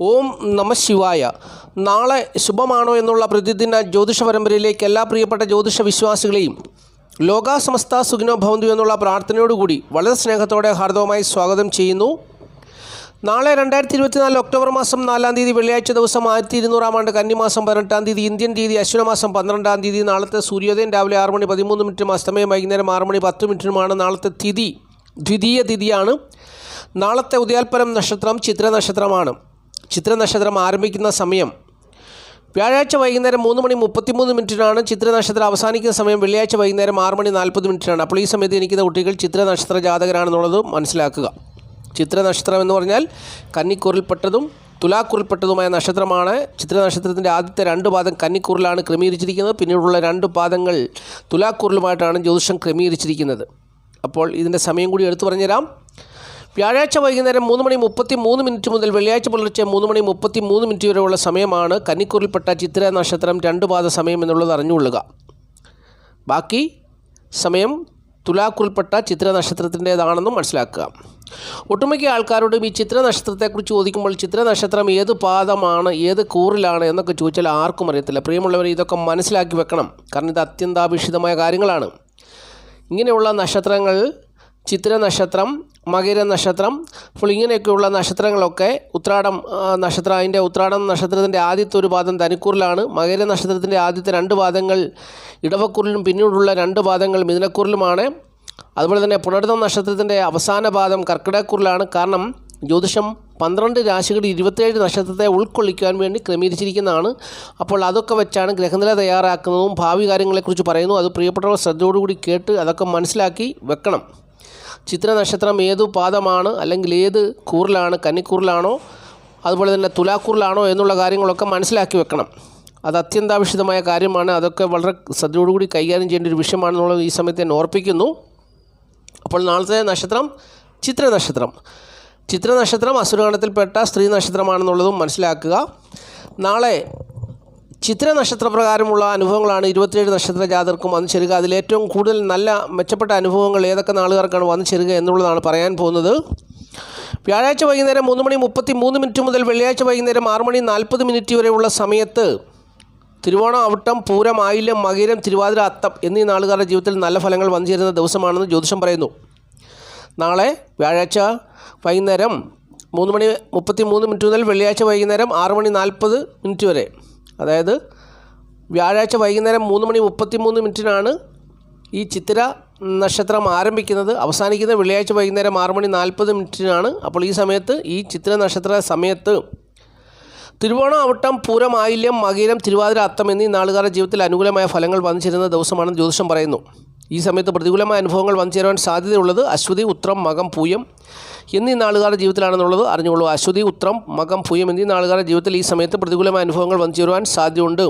ഓം നമ ശിവായ. നാളെ ശുഭമാണോ എന്നുള്ള പ്രതിദിന ജ്യോതിഷ പരമ്പരയിലേക്ക് എല്ലാ പ്രിയപ്പെട്ട ജ്യോതിഷ വിശ്വാസികളെയും ലോകാസമസ്ത സുഖിനോ ഭവന്തു എന്നുള്ള പ്രാർത്ഥനയോടുകൂടി വളരെ സ്നേഹത്തോടെ ഹാർദവമായി സ്വാഗതം ചെയ്യുന്നു. നാളെ രണ്ടായിരത്തി ഇരുപത്തിനാല് ഒക്ടോബർ മാസം നാലാം തീയതി വെള്ളിയാഴ്ച ദിവസം ആയിരത്തി ഇരുന്നൂറാം ആണ്ട് കന്നിമാസം പതിനെട്ടാം തീയതി ഇന്ത്യൻ തീയതി അശ്വനമാസം പന്ത്രണ്ടാം തീയതി നാളത്തെ സൂര്യോദയം രാവിലെ ആറ് മണി പതിമൂന്ന് മിനിറ്റും അസ്തമയം വൈകുന്നേരം ആറ് മണി പത്ത് മിനിറ്റിനുമാണ് നാളത്തെ തിഥി ദ്വിതീയ തിഥിയാണ്. നാളത്തെ ഉദയാൽപരം നക്ഷത്രം ചിത്ര നക്ഷത്രമാണ്. ചിത്ര നക്ഷത്രം ആരംഭിക്കുന്ന സമയം. വ്യാഴാഴ്ച വൈകുന്നേരം മൂന്ന് മണി മുപ്പത്തിമൂന്ന് മിനിറ്റിനാണ് ചിത്രനക്ഷത്രം അവസാനിക്കുന്ന സമയം. വെള്ളിയാഴ്ച വൈകുന്നേരം ആറ് മണി നാൽപ്പത് മിനിറ്റിനാണ്. അപ്പോൾ ഈ സമയത്ത് ജനിക്കുന്ന കുട്ടികൾ ചിത്രനക്ഷത്ര ജാതകരാണെന്നുള്ളത് മനസ്സിലാക്കുക. ചിത്രനക്ഷത്രം എന്ന് പറഞ്ഞാൽ കന്നിക്കൂറിൽപ്പെട്ടതും തുലാക്കൂറിൽപ്പെട്ടതുമായ നക്ഷത്രമാണ്. ചിത്രനക്ഷത്രത്തിന്റെ ആദ്യത്തെ രണ്ട് പാദം കന്നിക്കൂറിലാണ് ക്രമീകരിച്ചിരിക്കുന്നത്. പിന്നീടുള്ള രണ്ട് പാദങ്ങൾ തുലാക്കൂറിലുമായിട്ടാണ് ജ്യോതിഷം ക്രമീകരിച്ചിരിക്കുന്നത്. അപ്പോൾ ഇതിന്റെ സമയം കൂടി എടുത്തു പറഞ്ഞുതരാം. വ്യാഴാഴ്ച വൈകുന്നേരം മൂന്ന് മണി മുപ്പത്തി മൂന്ന് മിനിറ്റ് മുതൽ വെള്ളിയാഴ്ച പുലർച്ചെ മൂന്ന് മണി മുപ്പത്തി മൂന്ന് മിനിറ്റ് വരെയുള്ള സമയമാണ് കന്നിക്കൂറിൽപ്പെട്ട ചിത്ര നക്ഷത്രം രണ്ട് പാദ സമയം എന്നുള്ളത് അറിഞ്ഞുകൊള്ളുക. ബാക്കി സമയം തുലാക്കുറിൽപ്പെട്ട ചിത്ര നക്ഷത്രത്തിന്റേതാണെന്നും മനസ്സിലാക്കുക. ഒട്ടുമിക്ക ആൾക്കാരോടും ഈ ചിത്ര നക്ഷത്രത്തെക്കുറിച്ച് ചോദിക്കുമ്പോൾ ചിത്ര നക്ഷത്രം ഏത് പാദമാണ് ഏത് കൂറിലാണ് എന്നൊക്കെ ചോദിച്ചാൽ ആർക്കും അറിയത്തില്ല. പ്രിയമുള്ളവർ ഇതൊക്കെ മനസ്സിലാക്കി വെക്കണം. കാരണം ഇത് അത്യന്താപേക്ഷിതമായ കാര്യങ്ങളാണ്. ഇങ്ങനെയുള്ള നക്ഷത്രങ്ങൾ ചിത്ര നക്ഷത്രം മകര നക്ഷത്രം അപ്പോൾ ഇങ്ങനെയൊക്കെയുള്ള നക്ഷത്രങ്ങളൊക്കെ ഉത്രാടം നക്ഷത്ര അതിന്റെ ഉത്രാടം നക്ഷത്രത്തിന്റെ ആദ്യത്തെ ഒരു പാദം തനിക്കൂറിലാണ് മകര നക്ഷത്രത്തിന്റെ ആദ്യത്തെ രണ്ട് പാദങ്ങൾ ഇടവക്കൂറിലും പിന്നീടുള്ള രണ്ട് പാദങ്ങൾ മിഥുനക്കൂറിലുമാണ്. അതുപോലെ തന്നെ പുണർന്ന നക്ഷത്രത്തിന്റെ അവസാന പാദം കർക്കിടക്കൂറിലാണ് കാരണം ജ്യോതിഷം പന്ത്രണ്ട് രാശികൾ ഇരുപത്തേഴ് നക്ഷത്രത്തെ ഉൾക്കൊള്ളിക്കാൻ വേണ്ടി ക്രമീകരിച്ചിരിക്കുന്നതാണ്. അപ്പോൾ അതൊക്കെ വെച്ചാണ് ഗ്രഹനില തയ്യാറാക്കുന്നതും ഭാവി കാര്യങ്ങളെക്കുറിച്ച് പറയുന്നു. അത് പ്രിയപ്പെട്ടവർ ശ്രദ്ധയോടുകൂടി കേട്ട് അതൊക്കെ മനസ്സിലാക്കി വെക്കണം. ചിത്ര നക്ഷത്രം ഏതു പാദമാണ് അല്ലെങ്കിൽ ഏത് കൂറിലാണ് കന്നിക്കൂറിലാണോ അതുപോലെ തന്നെ തുലാക്കൂറിലാണോ എന്നുള്ള കാര്യങ്ങളൊക്കെ മനസ്സിലാക്കി വെക്കണം. അത് അത്യന്താപേക്ഷിതമായ കാര്യമാണ്. അതൊക്കെ വളരെ ശ്രദ്ധയോടുകൂടി കൈകാര്യം ചെയ്യേണ്ട ഒരു വിഷയമാണെന്നുള്ളത് ഈ സമയത്ത് തന്നെ ഓർപ്പിക്കുന്നു. അപ്പോൾ നാളത്തെ നക്ഷത്രം ചിത്ര നക്ഷത്രം ചിത്ര നക്ഷത്രം അസുരഗണത്തിൽപ്പെട്ട സ്ത്രീ നക്ഷത്രമാണെന്നുള്ളതും മനസ്സിലാക്കുക. നാളെ ചിത്ര നക്ഷത്രപ്രകാരമുള്ള അനുഭവങ്ങളാണ് ഇരുപത്തിയേഴ് നക്ഷത്ര ജാതർക്കും വന്നു ചേരുക. അതിലേറ്റവും കൂടുതൽ നല്ല മെച്ചപ്പെട്ട അനുഭവങ്ങൾ ഏതൊക്കെ നാളുകാർക്കാണ് വന്നു ചേരുക എന്നുള്ളതാണ് പറയാൻ പോകുന്നത്. വ്യാഴാഴ്ച വൈകുന്നേരം മൂന്ന് മണി മുപ്പത്തി മൂന്ന് മിനിറ്റ് മുതൽ വെള്ളിയാഴ്ച വൈകുന്നേരം ആറ് മണി നാൽപ്പത് മിനിറ്റ് വരെയുള്ള സമയത്ത് തിരുവോണം അവിട്ടം പൂരം ആയില്യം മകീരം തിരുവാതിര അത്തം എന്നീ നാളുകാരുടെ ജീവിതത്തിൽ നല്ല ഫലങ്ങൾ വന്നു ചേരുന്ന ദിവസമാണെന്ന് ജ്യോതിഷം പറയുന്നു. നാളെ വ്യാഴാഴ്ച വൈകുന്നേരം മൂന്ന് മണി മുപ്പത്തി മൂന്ന് മിനിറ്റ് മുതൽ വെള്ളിയാഴ്ച വൈകുന്നേരം ആറ് മണി നാൽപ്പത് മിനിറ്റ് വരെ അതായത് വ്യാഴാഴ്ച വൈകുന്നേരം മൂന്ന് മണി മുപ്പത്തി മൂന്ന് മിനിറ്റിനാണ് ഈ ചിത്തിര നക്ഷത്രം ആരംഭിക്കുന്നത്. അവസാനിക്കുന്ന വെള്ളിയാഴ്ച വൈകുന്നേരം ആറ് മണി നാൽപ്പത് മിനിറ്റിനാണ്. അപ്പോൾ ഈ സമയത്ത് ഈ ചിത്ര നക്ഷത്ര സമയത്ത് തിരുവോണം അവട്ടം പൂരം ആയില്യം മകീരം തിരുവാതിര അത്തം എന്നീ നാളുകാരുടെ ജീവിതത്തിൽ അനുകൂലമായ ഫലങ്ങൾ വന്നിച്ചിരുന്ന ചേരുന്ന ദിവസമാണെന്ന് ജ്യോതിഷം പറയുന്നു. ഈ സമയത്ത് പ്രതികൂലമായ അനുഭവങ്ങൾ വന്നു സാധ്യതയുള്ളത് അശ്വതി ഉത്രം മകം പൂയം എന്നീ നാളുകാരുടെ ജീവിതത്തിലാണെന്നുള്ളത് അറിഞ്ഞുകൊള്ളൂ. അശ്വതി ഉത്രം മകം പൂയം എന്നീ നാളുകാരുടെ ജീവിതത്തിൽ ഈ സമയത്ത് പ്രതികൂലമായ അനുഭവങ്ങൾ വന്നു ചേരുവാൻ സാധ്യതയുണ്ട്.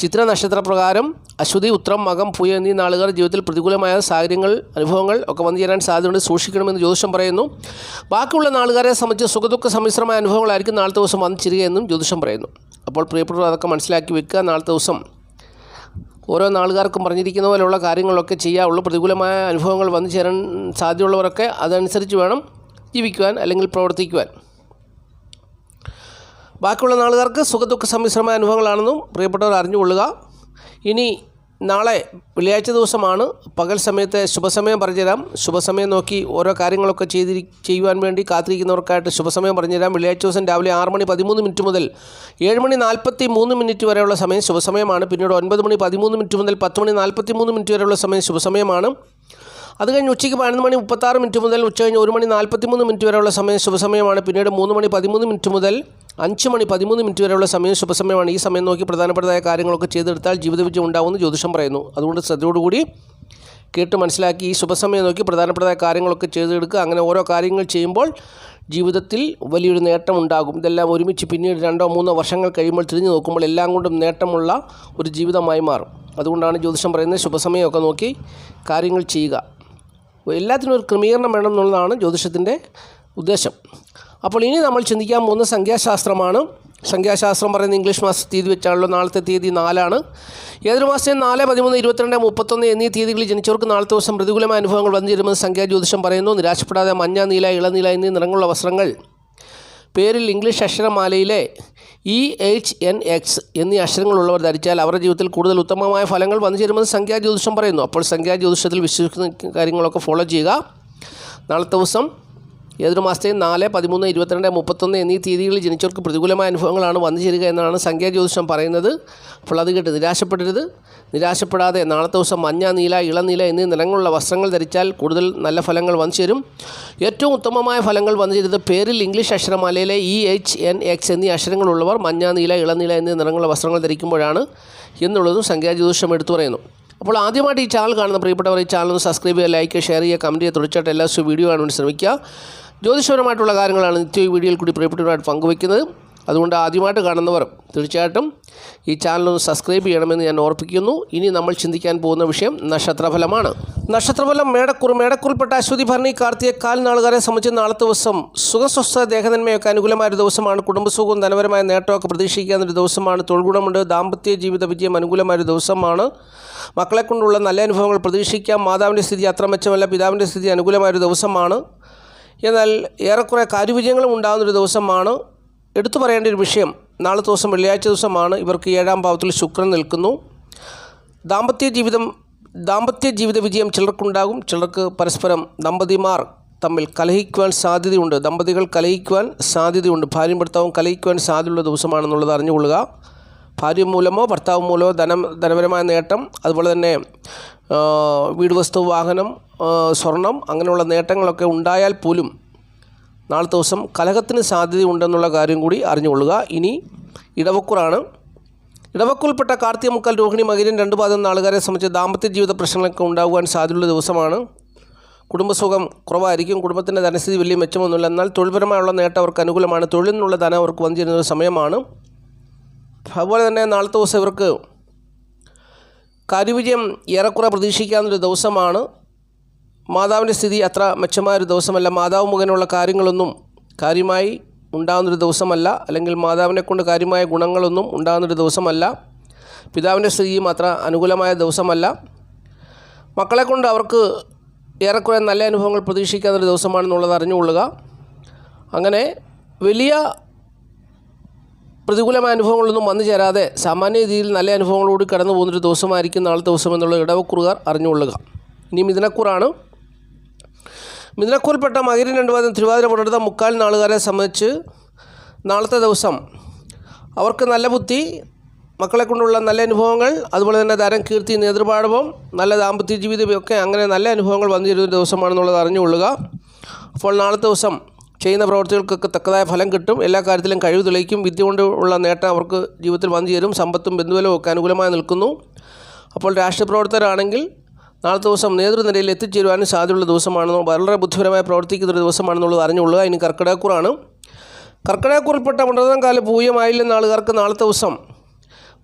ചിത്ര നക്ഷത്രപ്രകാരം അശ്വതി ഉത്രം മകം പൂയം എന്നീ നാളുകാരുടെ ജീവിതത്തിൽ പ്രതികൂലമായ സാഹചര്യങ്ങൾ അനുഭവങ്ങൾ ഒക്കെ വന്നു ചേരാൻ സാധ്യതയുണ്ട് സൂക്ഷിക്കണമെന്ന് ജ്യോതിഷം പറയുന്നു. ബാക്കിയുള്ള നാളുകാരെ സംബന്ധിച്ച് സുഖദുഃഖ സമ്മിശ്രമായ അനുഭവങ്ങളായിരിക്കും നാളത്തെ ദിവസം വന്നു ചേരുകയെന്നും ജ്യോതിഷം പറയുന്നു. അപ്പോൾ പ്രിയപ്പെട്ടവർ അതൊക്കെ മനസ്സിലാക്കി വെക്കുക. നാളത്തെ ദിവസം ഓരോ നാളുകാർക്കും പറഞ്ഞിരിക്കുന്ന പോലെയുള്ള കാര്യങ്ങളൊക്കെ ചെയ്യാവുള്ളൂ പ്രതികൂലമായ അനുഭവങ്ങൾ വന്നു ചേരാൻ സാധ്യതയുള്ളവരൊക്കെ അതനുസരിച്ച് വേണം ജീവിക്കുവാൻ അല്ലെങ്കിൽ പ്രവർത്തിക്കുവാൻ. ബാക്കിയുള്ള നാളുകാർക്ക് സുഖദുഃഖ സമ്മിശ്രമായ അനുഭവങ്ങളാണെന്നും പ്രിയപ്പെട്ടവർ അറിഞ്ഞുകൊള്ളുക. ഇനി നാളെ വെള്ളിയാഴ്ച ദിവസമാണ്. പകൽ സമയത്തെ ശുഭസമയം പറഞ്ഞുതരാം. ശുഭസമയം നോക്കി ഓരോ കാര്യങ്ങളൊക്കെ ചെയ്തി ചെയ്യുവാൻ വേണ്ടി കാത്തിരിക്കുന്നവർക്കായിട്ട് ശുഭസമയം പറഞ്ഞുതരാം. വെള്ളിയാഴ്ച ദിവസം രാവിലെ ആറ് മണി പതിമൂന്ന് മിനിറ്റ് മുതൽ ഏഴ് മണി നാൽപ്പത്തി മൂന്ന് മിനിറ്റ് വരെയുള്ള സമയം ശുഭസമയമാണ്. പിന്നീട് ഒൻപത് മണി പതിമൂന്ന് മിനിറ്റ് മുതൽ പത്ത് മണി നാൽപ്പത്തി മൂന്ന് മിനിറ്റ് വരെയുള്ള സമയം ശുഭസമയമാണ്. അത് കഴിഞ്ഞ് ഉച്ചയ്ക്ക് പതിനൊന്ന് മണി മുപ്പത്താറ് മിനിറ്റ് മുതൽ ഉച്ച കഴിഞ്ഞ് ഒരു മണി നാൽപ്പത്തി മൂന്ന് മിനിറ്റ് വരെയുള്ള സമയം ശുഭസമയമാണ്. പിന്നീട് മൂന്ന് മണി പതിമൂന്ന് മിനിറ്റ് മുതൽ അഞ്ച് മണി പതിമൂന്ന് മിനിറ്റ് വരെയുള്ള സമയം ശുഭസമയമാണ്. ഈ സമയം നോക്കി പ്രധാനപ്പെട്ടതായ കാര്യങ്ങളൊക്കെ ചെയ്തെടുത്താൽ ജീവിത വിജയം ഉണ്ടാവുമെന്ന് ജ്യോതിഷം പറയുന്നു. അതുകൊണ്ട് ശ്രദ്ധയോടുകൂടി കേട്ട് മനസ്സിലാക്കി ഈ ശുഭസമയം നോക്കി പ്രധാനപ്പെട്ടതായ കാര്യങ്ങളൊക്കെ ചെയ്തെടുക്കുക. അങ്ങനെ ഓരോ കാര്യങ്ങൾ ചെയ്യുമ്പോൾ ജീവിതത്തിൽ വലിയൊരു നേട്ടം ഉണ്ടാകും. ഇതെല്ലാം ഒരുമിച്ച് പിന്നീട് രണ്ടോ മൂന്നോ വർഷങ്ങൾ കഴിയുമ്പോൾ തിരിഞ്ഞു നോക്കുമ്പോൾ എല്ലാം കൊണ്ടും നേട്ടമുള്ള ഒരു ജീവിതമായി മാറും. അതുകൊണ്ടാണ് ജ്യോതിഷം പറയുന്നത് ശുഭസമയമൊക്കെ നോക്കി കാര്യങ്ങൾ ചെയ്യുക. എല്ലാത്തിനും ഒരു ക്രമീകരണം വേണം എന്നുള്ളതാണ് ജ്യോതിഷത്തിന്റെ ഉദ്ദേശം. അപ്പോൾ ഇനി നമ്മൾ ചിന്തിക്കാൻ പോകുന്ന സംഖ്യാശാസ്ത്രമാണ്. സംഖ്യാശാസ്ത്രം പറയുന്ന ഇംഗ്ലീഷ് മാസ തീയതി വെച്ചാണല്ലോ നാളത്തെ തീയതി നാലാണ്. ഏതൊരു മാസത്തെയും നാല് പതിമൂന്ന് ഇരുപത്തിരണ്ട് മുപ്പത്തൊന്ന് എന്നീ തീയതികളിൽ ജനിച്ചവർക്ക് നാളത്തെ ദിവസം പ്രതികൂലമായ അനുഭവങ്ങൾ വന്നിരുമെന്ന് സംഖ്യാ ജ്യോതിഷം പറയുന്നു. നിരാശപ്പെടാതെ മഞ്ഞ നീല ഇളനീല എന്നീ നിറങ്ങളുള്ള വസ്ത്രങ്ങൾ. പേരിൽ ഇംഗ്ലീഷ് അക്ഷരമാലയിലെ ഇ എച്ച് എൻ എക്സ് എന്നീ അക്ഷരങ്ങളുള്ളവർ ധരിച്ചാൽ അവരുടെ ജീവിതത്തിൽ കൂടുതൽ ഉത്തമമായ ഫലങ്ങൾ വന്നു ചേരുമെന്ന് സംഖ്യാ ജ്യോതിഷം പറയുന്നു. അപ്പോൾ സംഖ്യാ ജ്യോതിഷത്തിൽ വിശ്വസിക്കുന്ന കാര്യങ്ങളൊക്കെ ഫോളോ ചെയ്യുക. നാളത്തെ ദിവസം ഏതൊരു മാസത്തെയും നാല് പതിമൂന്ന് ഇരുപത്തിരണ്ട് മുപ്പത്തൊന്ന് എന്നീ തീയതികളിൽ ജനിച്ചവർക്ക് പ്രതികൂലമായ അനുഭവങ്ങളാണ് വന്നു ചേരുക എന്നാണ് സംഖ്യാജ്യോതിഷം പറയുന്നത്. അപ്പോൾ അത് കേട്ട് നിരാശപ്പെടരുത്. നിരാശപ്പെടാതെ നാളത്തെ ദിവസം മഞ്ഞ നീല ഇളനീല എന്നീ നിറങ്ങളുള്ള വസ്ത്രങ്ങൾ ധരിച്ചാൽ കൂടുതൽ നല്ല ഫലങ്ങൾ വന്നു ചേരും. ഏറ്റവും ഉത്തമമായ ഫലങ്ങൾ വന്നു ചേരുന്നത് പേരിൽ ഇംഗ്ലീഷ് അക്ഷരമാലയിലെ ഇ എച്ച് എൻ എക്സ് എന്നീ അക്ഷരങ്ങളുള്ളവർ മഞ്ഞ നീല ഇളനീല എന്നീ നിറങ്ങളുള്ള വസ്ത്രങ്ങൾ ധരിക്കുമ്പോഴാണ് എന്നുള്ളതും സംഖ്യാജ്യോതിഷം എടുത്തു പറയുന്നു. അപ്പോൾ ആദ്യമായിട്ട് ഈ ചാനൽ കാണുന്ന പ്രിയപ്പെട്ടവർ ഈ ചാനൽ ഒന്ന് സബ്സ്ക്രൈബ് ചെയ്യുക ലൈക്ക് ഷെയർ ചെയ്യുക കമന്റ് ചെയ്യുക തുടർച്ചയായിട്ട് എല്ലാ ദിവസവും വീഡിയോ കാണുവാൻ ശ്രമിക്കുക. ജ്യോതിഷപരമായിട്ടുള്ള കാര്യങ്ങളാണ് നിത്യ ഈ വീഡിയോയിൽ കൂടി പ്രിയപ്പെട്ടവരുമായിട്ട് പങ്കുവയ്ക്കുന്നത് അതുകൊണ്ട് ആദ്യമായിട്ട് കാണുന്നവർ തീർച്ചയായിട്ടും ഈ ചാനൽ ഒന്ന് സബ്സ്ക്രൈബ് ചെയ്യണമെന്ന് ഞാൻ ഓർപ്പിക്കുന്നു. ഇനി നമ്മൾ ചിന്തിക്കാൻ പോകുന്ന വിഷയം നക്ഷത്രഫലമാണ്. നക്ഷത്രഫലം മേടക്കുർ മേടക്കുറിൽപ്പെട്ട അശ്വതി ഭരണി കാർത്തിക കാൽ നാളുകാരെ സംബന്ധിച്ച് നാളത്തെ ദിവസം സുഖസ്വസ്ഥ ദേഹനന്മയൊക്കെ അനുകൂലമായ ഒരു ദിവസമാണ്. കുടുംബസുഖവും ധനപരമായ നേട്ടമൊക്കെ പ്രതീക്ഷിക്കാവുന്ന ഒരു ദിവസമാണ്. തൊഴിൽഗുണമുണ്ട് ദാമ്പത്യ ജീവിത വിജയം അനുകൂലമായ ഒരു ദിവസമാണ്. മക്കളെ കൊണ്ടുള്ള നല്ല അനുഭവങ്ങൾ പ്രതീക്ഷിക്കാം. മാതാവിന്റെ സ്ഥിതി അത്ര മെച്ചമല്ല പിതാവിന്റെ സ്ഥിതി അനുകൂലമായ ഒരു ദിവസമാണ്. എന്നാൽ ഏറെക്കുറെ കാര്യവിജയങ്ങളും ഉണ്ടാകുന്നൊരു ദിവസമാണ്. എടുത്തു പറയേണ്ട ഒരു വിഷയം നാളത്തെ ദിവസം വെള്ളിയാഴ്ച ദിവസമാണ്. ഇവർക്ക് ഏഴാം ഭാവത്തിൽ ശുക്രൻ നിൽക്കുന്നു. ദാമ്പത്യ ജീവിതം ദാമ്പത്യ ജീവിത വിജയം ചിലർക്കുണ്ടാകും. ചിലർക്ക് പരസ്പരം ദമ്പതിമാർ തമ്മിൽ കലഹിക്കുവാൻ സാധ്യതയുണ്ട്. ദമ്പതികൾ കലഹിക്കുവാൻ സാധ്യതയുണ്ട്. ഭാര്യയും ഭർത്താവും കലഹിക്കുവാൻ സാധ്യതയുള്ള ദിവസമാണെന്നുള്ളത് അറിഞ്ഞുകൊള്ളുക. ഭാര്യ മൂലമോ ഭർത്താവ് മൂലമോ ധനം ധനപരമായ നേട്ടം അതുപോലെ തന്നെ വീട് വസ്തു വാഹനം സ്വർണം അങ്ങനെയുള്ള നേട്ടങ്ങളൊക്കെ ഉണ്ടായാൽ പോലും നാളത്തെ ദിവസം കലഹത്തിന് സാധ്യതയുണ്ടെന്നുള്ള കാര്യം കൂടി അറിഞ്ഞുകൊള്ളുക. ഇനി ഇടവക്കൂറാണ്. ഇടവക്കുൾപ്പെട്ട കാർത്തിക മുക്കാൽ രോഹിണി മകരൻ രണ്ട് പാദം നാളുകാരെ സംബന്ധിച്ച് ദാമ്പത്യ ജീവിത പ്രശ്നങ്ങളൊക്കെ ഉണ്ടാകുവാൻ സാധ്യതയുള്ള ദിവസമാണ്. കുടുംബസുഖം കുറവായിരിക്കും. കുടുംബത്തിന്റെ ധനസ്ഥിതി വലിയ മെച്ചമൊന്നുമില്ല. എന്നാൽ തൊഴിൽപരമായുള്ള നേട്ടം അവർക്ക് അനുകൂലമാണ്. തൊഴിലിൽ നിന്നുള്ള ധനം അവർക്ക് വന്നു ചേരുന്ന ഒരു സമയമാണ്. അതുപോലെ തന്നെ നാളത്തെ ദിവസം ഇവർക്ക് കാര്യവിജയം ഏറെക്കുറെ പ്രതീക്ഷിക്കാവുന്നൊരു ദിവസമാണ്. മാതാവിന്റെ സ്ഥിതി അത്ര മെച്ചമായ ഒരു ദിവസമല്ല. മാതാവ് മുഖേനയുള്ള കാര്യങ്ങളൊന്നും കാര്യമായി ഉണ്ടാകുന്നൊരു ദിവസമല്ല. അല്ലെങ്കിൽ മാതാവിനെ കൊണ്ട് കാര്യമായ ഗുണങ്ങളൊന്നും ഉണ്ടാകുന്നൊരു ദിവസമല്ല. പിതാവിന്റെ സ്ഥിതിയും അത്ര അനുകൂലമായ ദിവസമല്ല. മക്കളെ കൊണ്ട് അവർക്ക് ഏറെക്കുറെ നല്ല അനുഭവങ്ങൾ പ്രതീക്ഷിക്കാവുന്നൊരു ദിവസമാണെന്നുള്ളത് അറിഞ്ഞുകൊള്ളുക. അങ്ങനെ വലിയ പ്രതികൂലമായ അനുഭവങ്ങളൊന്നും വന്നു ചേരാതെ സാമാന്യ രീതിയിൽ നല്ല അനുഭവങ്ങളോട് കടന്നു പോകുന്നൊരു ദിവസമായിരിക്കും നാളെ ദിവസം എന്നുള്ള ഇടവക്കുറുകാർ അറിഞ്ഞുകൊള്ളുക. ഇനിയും മിഥുനക്കൂറാണ്. മിഥുനക്കൂറിൽപ്പെട്ട മകരി രണ്ടുപാദം തിരുവാതിര പുണർത്ത മുക്കാൽ നാളുകാരെ സംബന്ധിച്ച് നാളത്തെ ദിവസം അവർക്ക് നല്ല ബുദ്ധി മക്കളെ കൊണ്ടുള്ള നല്ല അനുഭവങ്ങൾ അതുപോലെ തന്നെ ധരം കീർത്തി നേതൃപാഠവും നല്ല ദാമ്പത്യ ജീവിതമൊക്കെ അങ്ങനെ നല്ല അനുഭവങ്ങൾ വന്നിരുന്ന ദിവസമാണെന്നുള്ളത് അറിഞ്ഞുകൊള്ളുക. അപ്പോൾ നാളത്തെ ദിവസം ചെയ്യുന്ന പ്രവർത്തികൾക്കൊക്കെ തക്കതായ ഫലം കിട്ടും. എല്ലാ കാര്യത്തിലും കഴിവ് തെളിയിക്കും. വിദ്യ കൊണ്ടുള്ള നേട്ടം അവർക്ക് ജീവിതത്തിൽ വന്നു ചേരും. സമ്പത്തും ബന്ധുവലവും ഒക്കെ അനുകൂലമായി നിൽക്കുന്നു. അപ്പോൾ രാഷ്ട്രീയ പ്രവർത്തകരാണെങ്കിൽ നാളത്തെ ദിവസം നേതൃനിരയിൽ എത്തിച്ചേരുവാനും സാധ്യതയുള്ള ദിവസമാണെന്നോ വളരെ ബുദ്ധിപരമായി പ്രവർത്തിക്കുന്ന ഒരു ദിവസമാണെന്നുള്ളത് അറിഞ്ഞുകൊള്ളുക. ഇനി കർക്കിടകക്കൂറാണ്. കർക്കിടകക്കൂറിൽപ്പെട്ട പുണർതം കാല പൂയമായില്ലെന്ന ആളുകാർക്ക് നാളത്തെ ദിവസം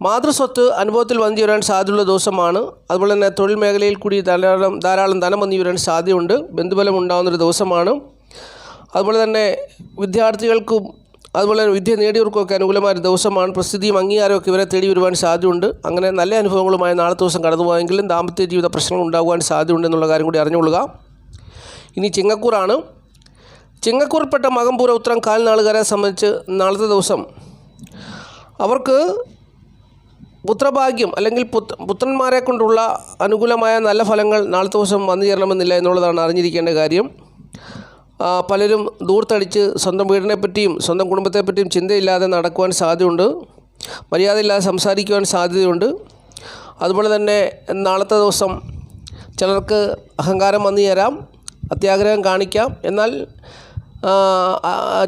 മാതൃസ്വത്ത് അനുഭവത്തിൽ വന്നു ചേരാൻ സാധ്യതയുള്ള ദിവസമാണ്. അതുപോലെ തന്നെ തൊഴിൽ മേഖലയിൽ കൂടി ധാരാളം ധാരാളം ധനം വന്നു വരാൻ സാധ്യതയുണ്ട്. ബന്ധുബലം ഉണ്ടാകുന്നൊരു ദിവസമാണ്. അതുപോലെ തന്നെ വിദ്യാർത്ഥികൾക്കും അതുപോലെ വിദ്യ നേടിയവർക്കൊക്കെ അനുകൂലമായ ദിവസമാണ്. പ്രസിദ്ധിയും അംഗീകാരമൊക്കെ ഇവരെ തേടി വരുവാൻ സാധ്യതയുണ്ട്. അങ്ങനെ നല്ല അനുഭവങ്ങളുമായി നാളത്തെ ദിവസം കടന്നുപോയെങ്കിലും ദാമ്പത്യ ജീവിത പ്രശ്നങ്ങൾ ഉണ്ടാകുവാൻ സാധ്യതയുണ്ടെന്നുള്ള കാര്യം കൂടി അറിഞ്ഞുകൊള്ളുക. ഇനി ചിങ്ങക്കൂറാണ്. ചിങ്ങക്കൂർപ്പെട്ട മകംപൂര ഉത്തരം കാൽനാളുകാരെ സംബന്ധിച്ച് നാളത്തെ ദിവസം അവർക്ക് പുത്രഭാഗ്യം അല്ലെങ്കിൽ പുത്ര പുത്രന്മാരെ കൊണ്ടുള്ള അനുകൂലമായ നല്ല ഫലങ്ങൾ നാളത്തെ ദിവസം വന്നു ചേരണമെന്നില്ല എന്നുള്ളതാണ് അറിഞ്ഞിരിക്കേണ്ട കാര്യം. പലരും ദൂർത്തടിച്ച് സ്വന്തം വീടിനെ പറ്റിയും സ്വന്തം കുടുംബത്തെ പറ്റിയും ചിന്തയില്ലാതെ നടക്കുവാൻ സാധ്യതയുണ്ട്. മര്യാദയില്ലാതെ സംസാരിക്കുവാൻ സാധ്യതയുണ്ട്. അതുപോലെ തന്നെ നാളത്തെ ദിവസം ചിലർക്ക് അഹങ്കാരം വന്നു ചേരാം അത്യാഗ്രഹം കാണിക്കാം. എന്നാൽ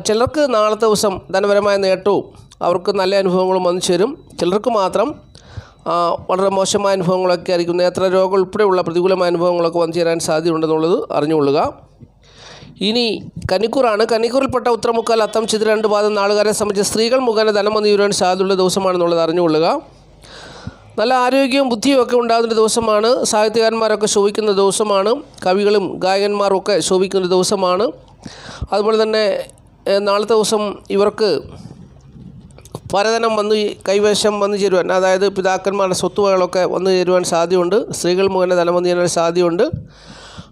ചിലർക്ക് നാളത്തെ ദിവസം ധനപരമായ നേട്ടവും അവർക്ക് നല്ല അനുഭവങ്ങളും വന്നു ചേരും. ചിലർക്ക് മാത്രം വളരെ മോശമായ അനുഭവങ്ങളൊക്കെ ആയിരിക്കും. നേത്രരോഗം ഉൾപ്പെടെയുള്ള പ്രതികൂലമായ അനുഭവങ്ങളൊക്കെ വന്നു ചേരാൻ സാധ്യതയുണ്ടെന്നുള്ളത് അറിഞ്ഞുകൊള്ളുക. ഇനി കന്നിക്കൂറാണ് കന്നിക്കൂറിൽപ്പെട്ട ഉത്തരമുക്കാൽ അത്തം ചിത്ര രണ്ട് പാദം നാളുകാരെ സംബന്ധിച്ച് സ്ത്രീകൾ മുഖേന ധനം വന്നു ചേരുവാൻ സാധ്യതയുള്ള ദിവസമാണെന്നുള്ളത് അറിഞ്ഞുകൊള്ളുക. നല്ല ആരോഗ്യവും ബുദ്ധിയും ഒക്കെ ഉണ്ടാകുന്ന ദിവസമാണ്. സാഹിത്യകാരന്മാരൊക്കെ ശോഭിക്കുന്ന ദിവസമാണ്. കവികളും ഗായകന്മാരും ഒക്കെ ശോഭിക്കുന്ന ദിവസമാണ്. അതുപോലെ തന്നെ നാളത്തെ ദിവസം ഇവർക്ക് പരധനം വന്ന് കൈവശം വന്നു ചേരുവാൻ അതായത് പിതാക്കന്മാരുടെ സ്വത്തുവകളൊക്കെ വന്നു ചേരുവാൻ സാധ്യതയുണ്ട്. സ്ത്രീകൾ മുഖേന ധനം വന്നു ചേരാൻ സാധ്യതയുണ്ട്.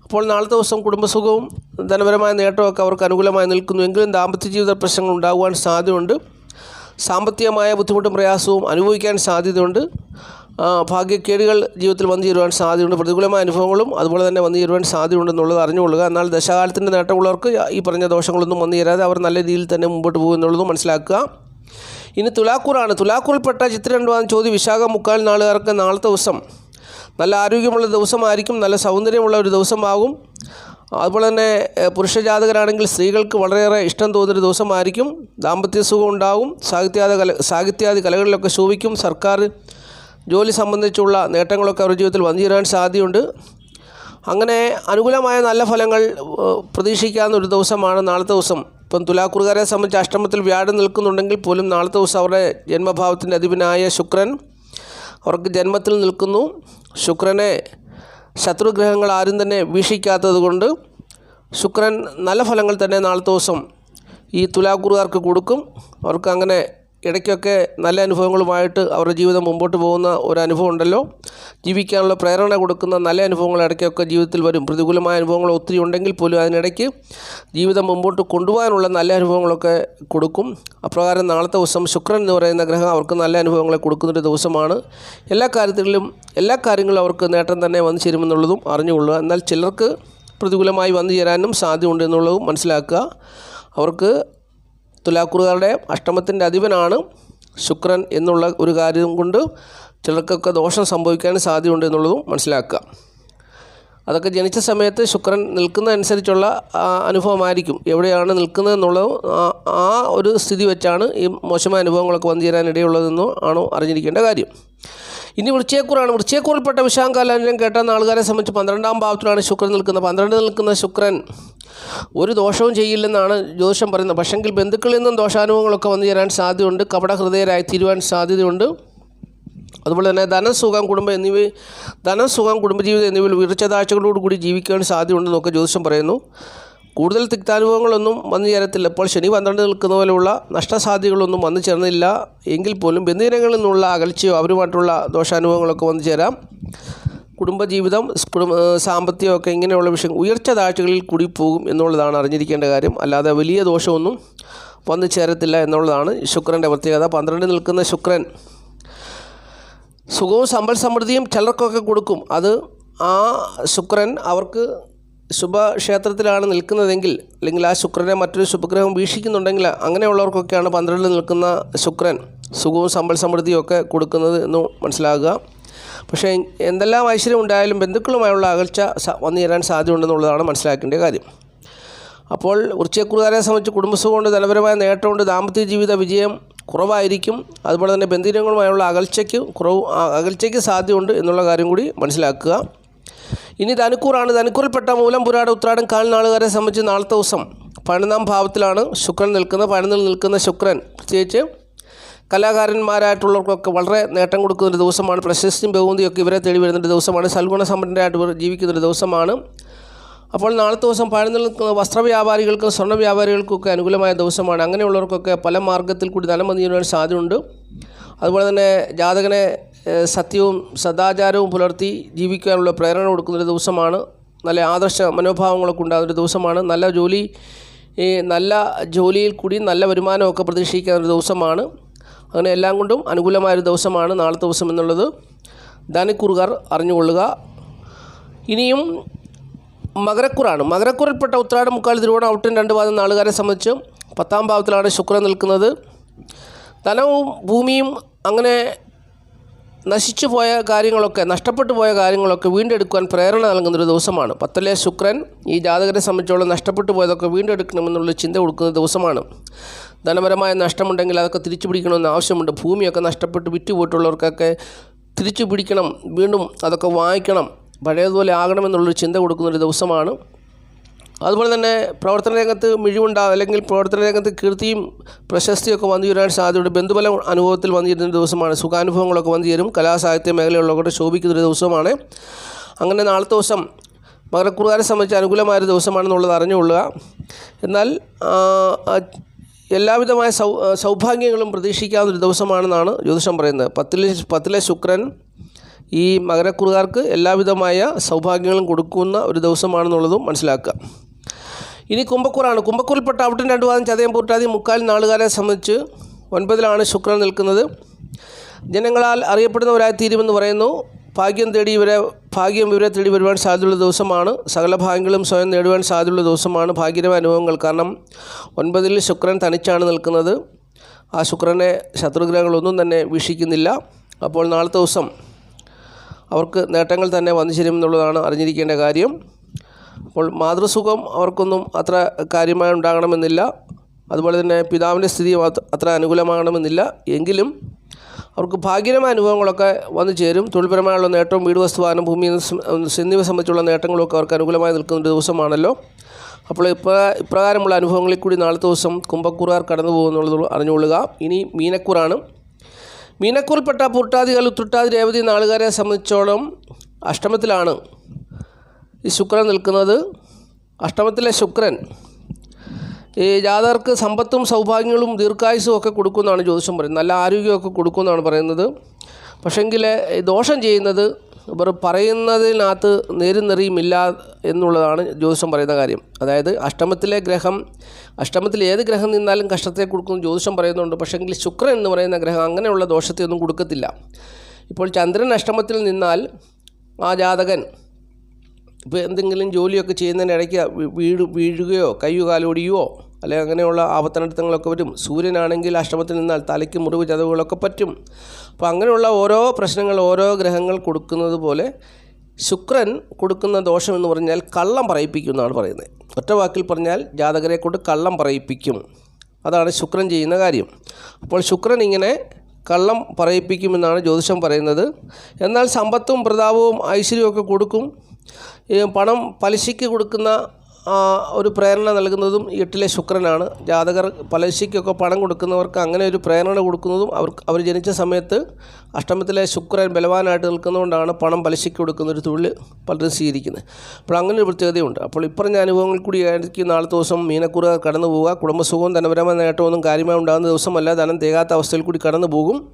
അപ്പോൾ നാളത്തെ ദിവസം കുടുംബസുഖവും ധനപരമായ നേട്ടമൊക്കെ അവർക്ക് അനുകൂലമായി നിൽക്കുന്നു. എങ്കിലും ദാമ്പത്യ ജീവിത പ്രശ്നങ്ങൾ ഉണ്ടാകുവാൻ സാധ്യതയുണ്ട്. സാമ്പത്തികമായ ബുദ്ധിമുട്ടും പ്രയാസവും അനുഭവിക്കാൻ സാധ്യതയുണ്ട്. ഭാഗ്യക്കേടുകൾ ജീവിതത്തിൽ വന്നു ചേരുവാൻ സാധ്യതയുണ്ട്. പ്രതികൂലമായ അനുഭവങ്ങളും അതുപോലെ തന്നെ വന്നു ചേരുവാൻ സാധ്യതയുണ്ടെന്നുള്ളത് അറിഞ്ഞുകൊള്ളുക. എന്നാൽ ദശകാലത്തിന്റെ നേട്ടമുള്ളവർക്ക് ഈ പറഞ്ഞ ദോഷങ്ങളൊന്നും വന്നു ചേരാതെ അവർ നല്ല രീതിയിൽ തന്നെ മുമ്പോട്ട് പോകും എന്നുള്ളതും മനസ്സിലാക്കുക. ഇനി തുലാക്കൂറാണ്. തുലാക്കൂറിൽപ്പെട്ട ചിത്ര രണ്ടുവാൻ ചോദ്യം വിശാഖ മുക്കാൽ നാളുകാർക്ക് നാളത്തെ ദിവസം നല്ല ആരോഗ്യമുള്ള ദിവസമായിരിക്കും നല്ല സൗന്ദര്യമുള്ള ഒരു ദിവസമാകും. അതുപോലെ തന്നെ പുരുഷജാതകരാണെങ്കിൽ സ്ത്രീകൾക്ക് വളരെയേറെ ഇഷ്ടം തോന്നുന്നൊരു ദിവസമായിരിക്കും. ദാമ്പത്യ സുഖം ഉണ്ടാകും സാഹിത്യാദി കല സാഹിത്യാദി കലകളിലൊക്കെ ശോഭിക്കും. സർക്കാർ ജോലി സംബന്ധിച്ചുള്ള നേട്ടങ്ങളൊക്കെ അവരുടെ ജീവിതത്തിൽ വന്നു ചേരാൻ സാധ്യതയുണ്ട്. അങ്ങനെ അനുകൂലമായ നല്ല ഫലങ്ങൾ പ്രതീക്ഷിക്കാവുന്ന ഒരു ദിവസമാണ് നാളത്തെ ദിവസം. ഇപ്പം തുലാക്കുറുകാരെ സംബന്ധിച്ച് അഷ്ടമത്തിൽ വ്യാഴം നിൽക്കുന്നുണ്ടെങ്കിൽ പോലും നാളത്തെ ദിവസം അവരുടെ ജന്മഭാവത്തിന്റെ അധിപനായ ശുക്രൻ അവർക്ക് ജന്മത്തിൽ നിൽക്കുന്നു. ശുക്രനെ ശത്രുഗ്രഹങ്ങൾ ആരും തന്നെ വീക്ഷിക്കാത്തത് കൊണ്ട് ശുക്രൻ നല്ല ഫലങ്ങൾ തന്നെ നാളത്തെ ദിവസം ഈ തുലാക്കുറുകാർക്ക് കൊടുക്കും. അവർക്ക് അങ്ങനെ ഇടയ്ക്കൊക്കെ നല്ല അനുഭവങ്ങളുമായിട്ട് അവരുടെ ജീവിതം മുമ്പോട്ട് പോകുന്ന ഒരു അനുഭവം ഉണ്ടല്ലോ. ജീവിക്കാനുള്ള പ്രേരണ കൊടുക്കുന്ന നല്ല അനുഭവങ്ങൾ ഇടയ്ക്കൊക്കെ ജീവിതത്തിൽ വരും. പ്രതികൂലമായ അനുഭവങ്ങൾ ഒത്തിരി ഉണ്ടെങ്കിൽ പോലും അതിനിടയ്ക്ക് ജീവിതം മുമ്പോട്ട് കൊണ്ടുപോകാനുള്ള നല്ല അനുഭവങ്ങളൊക്കെ കൊടുക്കും. അപ്രകാരം നാളത്തെ ദിവസം ശുക്രൻ എന്ന് പറയുന്ന ഗ്രഹം അവർക്ക് നല്ല അനുഭവങ്ങളെ കൊടുക്കുന്നൊരു ദിവസമാണ്. എല്ലാ കാര്യത്തിലും എല്ലാ കാര്യങ്ങളും അവർക്ക് നേട്ടം തന്നെ വന്നു ചേരുമെന്നുള്ളതും അറിഞ്ഞുകൊള്ളുക. എന്നാൽ ചിലർക്ക് പ്രതികൂലമായി വന്നു ചേരാനും സാധ്യതയുണ്ട് എന്നുള്ളതും മനസ്സിലാക്കുക. അവർക്ക് തുലാക്കുറുകാരുടെ അഷ്ടമത്തിന്റെ അധിപനാണ് ശുക്രൻ എന്നുള്ള ഒരു കാര്യം കൊണ്ട് ചിലർക്കൊക്കെ ദോഷം സംഭവിക്കാൻ സാധ്യതയുണ്ട് എന്നുള്ളതും മനസ്സിലാക്കുക. അതൊക്കെ ജനിച്ച സമയത്ത് ശുക്രൻ നിൽക്കുന്നതനുസരിച്ചുള്ള അനുഭവമായിരിക്കും. എവിടെയാണ് നിൽക്കുന്നത് എന്നുള്ളത് ആ- ഒരു സ്ഥിതി വെച്ചാണ് ഈ മോശമായ അനുഭവങ്ങളൊക്കെ വന്നു ചേരാനിടയുള്ളതെന്നോ ആണോ അറിഞ്ഞിരിക്കേണ്ട കാര്യം. ഇനി വൃശ്ചയക്കൂറാണ് വൃശ്ചയക്കൂറിൽപ്പെട്ട വിശാഖാലാനം കേട്ട ആൾക്കാരെ സംബന്ധിച്ച് പന്ത്രണ്ടാം ഭാവത്തിലാണ് ശുക്രൻ നിൽക്കുന്നത്. പന്ത്രണ്ട് നിൽക്കുന്ന ശുക്രൻ ഒരു ദോഷവും ചെയ്യില്ലെന്നാണ് ജ്യോതിഷം പറയുന്നത്. പക്ഷെങ്കിൽ ബന്ധുക്കളിൽ നിന്നും ദോഷാനുഭവങ്ങളൊക്കെ വന്നു ചേരാൻ സാധ്യതയുണ്ട്. കപട ഹൃദയരായി തീരുവാൻ സാധ്യതയുണ്ട്. അതുപോലെ തന്നെ ധനസുഖം കുടുംബം എന്നിവ ധനസുഖം കുടുംബജീവിതം എന്നിവയിൽ ഉയർച്ചതാഴ്ചകളോട് കൂടി ജീവിക്കാൻ സാധ്യതയുണ്ടെന്നൊക്കെ ജ്യോതിഷം പറയുന്നു. കൂടുതൽ തിക്താനുഭവങ്ങളൊന്നും വന്നു ചേരത്തില്ല. ഇപ്പോൾ ശനി പന്ത്രണ്ട് നിൽക്കുന്ന പോലെയുള്ള നഷ്ടസാധ്യതകളൊന്നും വന്നു ചേർന്നില്ല. എങ്കിൽ പോലും ബന്ധുജനങ്ങളിൽ നിന്നുള്ള അകൽച്ചയോ അവരുമായിട്ടുള്ള ദോഷാനുഭവങ്ങളൊക്കെ വന്നു ചേരാം. കുടുംബജീവിതം സാമ്പത്തികമൊക്കെ ഇങ്ങനെയുള്ള വിഷയം ഉയർച്ച താഴ്ചകളിൽ കൂടി പോകും എന്നുള്ളതാണ് അറിഞ്ഞിരിക്കേണ്ട കാര്യം. അല്ലാതെ വലിയ ദോഷമൊന്നും വന്നു ചേരത്തില്ല എന്നുള്ളതാണ് ശുക്രന്റെ പ്രത്യേകത. പന്ത്രണ്ട് നിൽക്കുന്ന ശുക്രൻ സുഖവും സമ്പൽ സമൃദ്ധിയും ചിലർക്കൊക്കെ കൊടുക്കും. അത് ആ ശുക്രൻ അവർക്ക് ശുഭക്ഷേത്രത്തിലാണ് നിൽക്കുന്നതെങ്കിൽ അല്ലെങ്കിൽ ആ ശുക്രനെ മറ്റൊരു ശുഭഗ്രഹം വീക്ഷിക്കുന്നുണ്ടെങ്കിൽ അങ്ങനെയുള്ളവർക്കൊക്കെയാണ് പന്ത്രണ്ടിൽ നിൽക്കുന്ന ശുക്രൻ സുഖവും സമ്പൽ സമൃദ്ധിയും ഒക്കെ കൊടുക്കുന്നത് എന്ന് മനസ്സിലാകുക. പക്ഷേ എന്തെല്ലാം ഐശ്വര്യം ഉണ്ടായാലും ബന്ധുക്കളുമായുള്ള അകൽച്ച വന്നു ചേരാൻ സാധ്യതയുണ്ടെന്നുള്ളതാണ് മനസ്സിലാക്കേണ്ട കാര്യം. അപ്പോൾ വൃശ്ചയക്കുറുകാരെ സംബന്ധിച്ച് കുടുംബസുഖം കൊണ്ട് ധനപരമായ നേട്ടമുണ്ട്. ദാമ്പത്യ ജീവിത വിജയം കുറവായിരിക്കും. അതുപോലെ തന്നെ ബന്ധുജനങ്ങളുമായുള്ള അകൽച്ചയ്ക്ക് കുറവ് അകൽച്ചയ്ക്ക് സാധ്യതയുണ്ട് എന്നുള്ള കാര്യം കൂടി മനസ്സിലാക്കുക. ഇനി ധനുക്കൂറാണ്. ധനുക്കൂറിൽപ്പെട്ട മൂലം പുരാട ഉത്രാടം കാൽനാളുകാരെ സംബന്ധിച്ച് നാളത്തെ ദിവസം പതിനൊന്നാം ഭാവത്തിലാണ് ശുക്രൻ നിൽക്കുന്നത്. പതിനൊന്നിൽ നിൽക്കുന്ന ശുക്രൻ പ്രത്യേകിച്ച് കലാകാരന്മാരായിട്ടുള്ളവർക്കൊക്കെ വളരെ നേട്ടം കൊടുക്കുന്നൊരു ദിവസമാണ്. പ്രശസ്തിയും ബഹുമതിയൊക്കെ ഇവരെ തേടി വരുന്നൊരു ദിവസമാണ്. സൽഗുണ സമ്പന്നരായിട്ട് ഇവർ ജീവിക്കുന്നൊരു ദിവസമാണ്. അപ്പോൾ നാളത്തെ ദിവസം പഴനിൽ നിൽക്കുന്ന വസ്ത്രവ്യാപാരികൾക്കും സ്വർണ വ്യാപാരികൾക്കൊക്കെ അനുകൂലമായ ദിവസമാണ്. അങ്ങനെയുള്ളവർക്കൊക്കെ പല മാർഗത്തിൽ കൂടി ധനം വന്നിരുവാൻ സാധ്യതയുണ്ട്. അതുപോലെ തന്നെ ജാതകനെ സത്യവും സദാചാരവും പുലർത്തി ജീവിക്കാനുള്ള പ്രേരണ കൊടുക്കുന്നൊരു ദിവസമാണ്. നല്ല ആദർശ മനോഭാവങ്ങളൊക്കെ ഉണ്ടാകുന്നൊരു ദിവസമാണ്. നല്ല ജോലി നല്ല ജോലിയിൽ കൂടി നല്ല വരുമാനമൊക്കെ പ്രതീക്ഷിക്കുന്ന ഒരു ദിവസമാണ്. അങ്ങനെ എല്ലാം കൊണ്ടും അനുകൂലമായൊരു ദിവസമാണ് നാളത്തെ ദിവസം എന്നുള്ളത്. ധനക്കുറുകാർ അറിഞ്ഞുകൊള്ളുക. ഇനിയും മകരക്കുറാണ്. മകരക്കുറിൽപ്പെട്ട ഉത്രാടം മുക്കാൽ തിരുവോണം ഔട്ടും രണ്ട് പാദം നാളുകാരെ സംബന്ധിച്ച് പത്താം ഭാവത്തിലാണ് ശുക്രൻ നിൽക്കുന്നത്. ധനവും ഭൂമിയും അങ്ങനെ നശിച്ചു പോയ കാര്യങ്ങളൊക്കെ നഷ്ടപ്പെട്ടു പോയ കാര്യങ്ങളൊക്കെ വീണ്ടെടുക്കുവാൻ പ്രേരണ നൽകുന്നൊരു ദിവസമാണ്. പത്തലെ ശുക്രൻ? ഈ ജാതകരെ സംബന്ധിച്ചോളം നഷ്ടപ്പെട്ടു പോയതൊക്കെ വീണ്ടെടുക്കണമെന്നുള്ള ചിന്ത കൊടുക്കുന്ന ദിവസമാണ്. ധനപരമായ നഷ്ടമുണ്ടെങ്കിൽ അതൊക്കെ തിരിച്ചു പിടിക്കണമെന്ന് ആവശ്യമുണ്ട്. ഭൂമിയൊക്കെ നഷ്ടപ്പെട്ട് വിറ്റുപോയിട്ടുള്ളവർക്കൊക്കെ തിരിച്ചു പിടിക്കണം. വീണ്ടും അതൊക്കെ വാങ്ങിക്കണം. പഴയതുപോലെ ആകണമെന്നുള്ളൊരു ചിന്ത കൊടുക്കുന്നൊരു ദിവസമാണ്. അതുപോലെ തന്നെ പ്രവർത്തന രംഗത്ത് മിഴിവുണ്ടാകും അല്ലെങ്കിൽ പ്രവർത്തന രംഗത്ത് കീർത്തിയും പ്രശസ്തിയൊക്കെ വന്നു ചേരാൻ സാധ്യതയുണ്ട്. ബന്ധുബലം അനുഭവത്തിൽ വന്നു ദിവസമാണ്. സുഖാനുഭവങ്ങളൊക്കെ വന്നു ചേരും. കലാസാഹിത്യ മേഖലയുള്ളവരുടെ ശോഭിക്കുന്നൊരു ദിവസമാണ്. അങ്ങനെ നാളത്തെ ദിവസം മകരക്കുറുകാരെ സംബന്ധിച്ച് അനുകൂലമായൊരു ദിവസമാണെന്നുള്ളത് അറിഞ്ഞുകൊള്ളുക. എന്നാൽ എല്ലാവിധമായ സൗ സൗഭാഗ്യങ്ങളും പ്രതീക്ഷിക്കാവുന്നൊരു ദിവസമാണെന്നാണ് ജ്യോതിഷം പറയുന്നത്. പത്തിലെ പത്തിലെ ശുക്രൻ ഈ മകരക്കുറുകാർക്ക് എല്ലാവിധമായ സൗഭാഗ്യങ്ങളും കൊടുക്കുന്ന ഒരു ദിവസമാണെന്നുള്ളതും മനസ്സിലാക്കുക. ഇനി കുംഭക്കൂറാണ്. കുംഭക്കൂറിൽപ്പെട്ട അവിടുത്തെ രണ്ട് വാദം ചതയം പൂട്ടാതി മുക്കാൽ നാളുകാരെ സംബന്ധിച്ച് ഒൻപതിലാണ് ശുക്രൻ നിൽക്കുന്നത്. ജനങ്ങളാൽ അറിയപ്പെടുന്നവരായി തീരുമെന്ന് പറയുന്നു. ഭാഗ്യം തേടി ഇവരെ ഭാഗ്യം ഇവരെ തേടി വരുവാൻ സാധ്യതയുള്ള ദിവസമാണ്. സകല ഭാഗ്യങ്ങളും സ്വയം നേടുവാൻ സാധ്യതയുള്ള ദിവസമാണ് ഭാഗ്യരവ അനുഭവങ്ങൾ. കാരണം ഒൻപതിൽ ശുക്രൻ തനിച്ചാണ് നിൽക്കുന്നത്. ആ ശുക്രനെ ശത്രുഗ്രഹങ്ങളൊന്നും തന്നെ വീക്ഷിക്കുന്നില്ല. അപ്പോൾ നാളത്തെ ദിവസം അവർക്ക് നേട്ടങ്ങൾ തന്നെ വന്നു ചേരുമെന്നുള്ളതാണ് അറിഞ്ഞിരിക്കേണ്ട കാര്യം. അപ്പോൾ മാതൃസുഖം അവർക്കൊന്നും അത്ര കാര്യമായി ഉണ്ടാകണമെന്നില്ല. അതുപോലെ തന്നെ പിതാവിന്റെ സ്ഥിതി അത്ര- അനുകൂലമാകണമെന്നില്ല. എങ്കിലും അവർക്ക് ഭാഗ്യമായ അനുഭവങ്ങളൊക്കെ വന്നു ചേരും. തൊഴിൽപരമായുള്ള നേട്ടവും വീട് വസ്തുവാനും ഭൂമി എന്നിവ സംബന്ധിച്ചുള്ള നേട്ടങ്ങളൊക്കെ അവർക്ക് അനുകൂലമായി നിൽക്കുന്ന ഒരു ദിവസമാണല്ലോ. അപ്പോൾ ഇപ്ര ഇപ്രകാരമുള്ള അനുഭവങ്ങളിൽ കൂടി നാളത്തെ ദിവസം കുംഭക്കൂറുകാർ കടന്നു പോകുന്നുള്ളത് അറിഞ്ഞുകൊള്ളുക. ഇനി മീനക്കൂറാണ്. മീനക്കൂറിൽപ്പെട്ട പുട്ടാതികൾ ഉത്രട്ടാതി രേവതി നാളുകാരെ സംബന്ധിച്ചോളം അഷ്ടമത്തിലാണ്. ഈ ശുക്രൻ നിൽക്കുന്നത്. അഷ്ടമത്തിലെ ശുക്രൻ ഈ ജാതകർക്ക് സമ്പത്തും സൗഭാഗ്യങ്ങളും ദീർഘായുസും ഒക്കെ കൊടുക്കുമെന്നാണ് ജ്യോതിഷം പറയുന്നത്. നല്ല ആരോഗ്യമൊക്കെ കൊടുക്കുമെന്നാണ് പറയുന്നത്. പക്ഷേങ്കിൽ ദോഷം ചെയ്യുന്നത് ഇവർ പറയുന്നതിനകത്ത് നേരും നെറിയുമില്ല എന്നുള്ളതാണ് ജ്യോതിഷം പറയുന്ന കാര്യം. അതായത് അഷ്ടമത്തിലെ ഗ്രഹം അഷ്ടമത്തിൽ ഏത് ഗ്രഹം നിന്നാലും കഷ്ടത്തെ കൊടുക്കുന്നു ജ്യോതിഷം പറയുന്നുണ്ട്. പക്ഷേങ്കിൽ ശുക്രൻ എന്ന് പറയുന്ന ഗ്രഹം അങ്ങനെയുള്ള ദോഷത്തെ ഒന്നും കൊടുക്കത്തില്ല. ഇപ്പോൾ ചന്ദ്രൻ അഷ്ടമത്തിൽ നിന്നാൽ ആ ജാതകൻ ഇപ്പോൾ എന്തെങ്കിലും ജോലിയൊക്കെ ചെയ്യുന്നതിനിടയ്ക്ക് വീഴ് വീഴുകയോ കയ്യോ കാലോടിയോ അല്ലെങ്കിൽ അങ്ങനെയുള്ള ആപത്തനടുത്തങ്ങളൊക്കെ വരും സൂര്യനാണെങ്കിൽ അഷ്ടമത്തിൽ നിന്നാൽ തലയ്ക്ക് മുറിവ് ചതവുകളൊക്കെ പറ്റും. അപ്പോൾ അങ്ങനെയുള്ള ഓരോ പ്രശ്നങ്ങൾ ഓരോ ഗ്രഹങ്ങൾ കൊടുക്കുന്നത് പോലെ ശുക്രൻ കൊടുക്കുന്ന ദോഷം എന്ന് പറഞ്ഞാൽ കള്ളം പറയിപ്പിക്കും എന്നാണ് പറയുന്നത്. ഒറ്റ വാക്കിൽ പറഞ്ഞാൽ ജാതകരെ കൊണ്ട് കള്ളം പറയിപ്പിക്കും. അതാണ് ശുക്രൻ ചെയ്യുന്ന കാര്യം. അപ്പോൾ ശുക്രൻ ഇങ്ങനെ കള്ളം പറയിപ്പിക്കുമെന്നാണ് ജ്യോതിഷം പറയുന്നത്. എന്നാൽ സമ്പത്തും പ്രതാപവും ഐശ്വര്യവും ഒക്കെ കൊടുക്കും. പണം പലിശയ്ക്ക് കൊടുക്കുന്ന ഒരു പ്രേരണ നൽകുന്നതും എട്ടിലെ ശുക്രനാണ്. ജാതകർ പലശിക്കൊക്കെ പണം കൊടുക്കുന്നവർക്ക് അങ്ങനെ ഒരു പ്രേരണ കൊടുക്കുന്നതും അവർക്ക് അവർ ജനിച്ച സമയത്ത് അഷ്ടമത്തിലെ ശുക്രൻ ബലവാനായിട്ട് നിൽക്കുന്നതുകൊണ്ടാണ് പണം പലിശയ്ക്ക് കൊടുക്കുന്ന ഒരു തൊഴിൽ പലരും സ്വീകരിക്കുന്നത്. അപ്പോൾ അങ്ങനെ ഒരു പ്രത്യേകതയുണ്ട്. അപ്പോൾ ഇപ്പറഞ്ഞ അനുഭവങ്ങൾ കൂടി ആയിരിക്കും നാളത്തെ ദിവസം മീനക്കുറ കടന്നു പോവുക. കുടുംബസുഖവും ധനപരമായ നേട്ടമൊന്നും കാര്യമായി ഉണ്ടാകുന്ന ദിവസമല്ല. ധനം തേകാത്ത അവസ്ഥയിൽ കൂടി കടന്നു പോകും.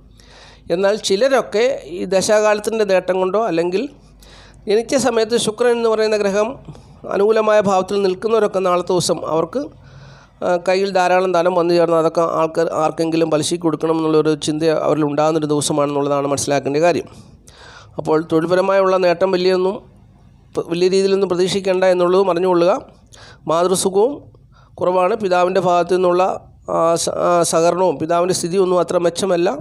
എന്നാൽ ചിലരൊക്കെ ഈ ദശാകാലത്തിന്റെ നേട്ടം കൊണ്ടോ അല്ലെങ്കിൽ ജനിച്ച സമയത്ത് ശുക്രൻ എന്ന് പറയുന്ന ഗ്രഹം അനുകൂലമായ ഭാവത്തിൽ നിൽക്കുന്നവരൊക്കെ നാളത്തെ ദിവസം അവർക്ക് കയ്യിൽ ധാരാളം ധനം വന്നു ചേർന്ന് അതൊക്കെ ആൾക്കാർ ആർക്കെങ്കിലും പലിശയ്ക്ക് കൊടുക്കണം എന്നുള്ളൊരു ചിന്ത അവരിൽ ഉണ്ടാകുന്നൊരു ദിവസമാണെന്നുള്ളതാണ് മനസ്സിലാക്കേണ്ട കാര്യം. അപ്പോൾ തൊഴിൽപരമായുള്ള നേട്ടം വലിയൊന്നും വലിയ രീതിയിലൊന്നും പ്രതീക്ഷിക്കേണ്ട എന്നുള്ളതും അറിഞ്ഞുകൊള്ളുക. മാതൃസുഖവും കുറവാണ്. പിതാവിന്റെ ഭാഗത്തു നിന്നുള്ള സഹകരണവും പിതാവിന്റെ സ്ഥിതിയൊന്നും അത്ര മെച്ചമല്ല.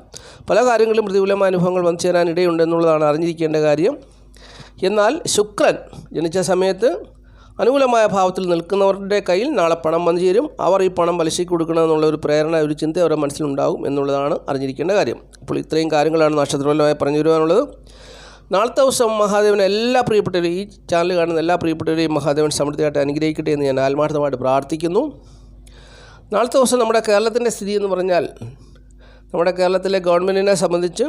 പല കാര്യങ്ങളും പ്രതികൂലമായ അനുഭവങ്ങൾ വന്നു ചേരാൻ ഇടയുണ്ടെന്നുള്ളതാണ് അറിഞ്ഞിരിക്കേണ്ട കാര്യം. എന്നാൽ ശുക്രൻ ജനിച്ച സമയത്ത് അനുകൂലമായ ഭാവത്തിൽ നിൽക്കുന്നവരുടെ കയ്യിൽ നാളെ പണം വന്നു ചേരും. അവർ ഈ പണം പലിശയ്ക്ക് കൊടുക്കണമെന്നുള്ള ഒരു പ്രേരണ ഒരു ചിന്ത അവരുടെ മനസ്സിലുണ്ടാകും എന്നുള്ളതാണ് അറിഞ്ഞിരിക്കേണ്ട കാര്യം. അപ്പോൾ ഇത്രയും കാര്യങ്ങളാണ് നക്ഷത്രപരമായി പറഞ്ഞു തരുവാനുള്ളത്. നാളത്തെ ദിവസം മഹാദേവൻ എല്ലാ പ്രിയപ്പെട്ടവരെയും ഈ ചാനൽ കാണുന്ന എല്ലാ പ്രിയപ്പെട്ടവരെയും മഹാദേവൻ സമൃദ്ധിയായിട്ട് അനുഗ്രഹിക്കട്ടെ എന്ന് ഞാൻ ആത്മാർത്ഥമായിട്ട് പ്രാർത്ഥിക്കുന്നു. നാളത്തെ ദിവസം നമ്മുടെ കേരളത്തിന്റെ സ്ഥിതി എന്ന് പറഞ്ഞാൽ നമ്മുടെ കേരളത്തിലെ ഗവൺമെന്റിനെ സംബന്ധിച്ച്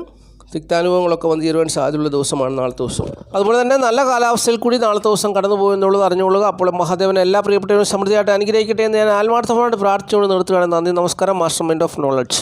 തിക്താനുഭവങ്ങളൊക്കെ വന്നു ചേരുവാൻ സാധ്യതയുള്ള ദിവസമാണ് നാളത്തെ ദിവസം. അതുപോലെ തന്നെ നല്ല കാലാവസ്ഥയിൽ കൂടി നാളത്തെ ദിവസം കടന്നു പോകുമെന്നുള്ളത് അറിഞ്ഞുകൊള്ളുക. അപ്പോൾ മഹാദേവൻ എല്ലാ പ്രിയപ്പെട്ടവരും സമൃദ്ധിയായിട്ട് അനുഗ്രഹിക്കട്ടെ എന്ന് ഞാൻ ആത്മാർത്ഥമായിട്ട് പ്രാർത്ഥിച്ചുകൊണ്ട് നിർത്തുകയാണ്. നന്ദി നമസ്കാരം. Master mind of knowledge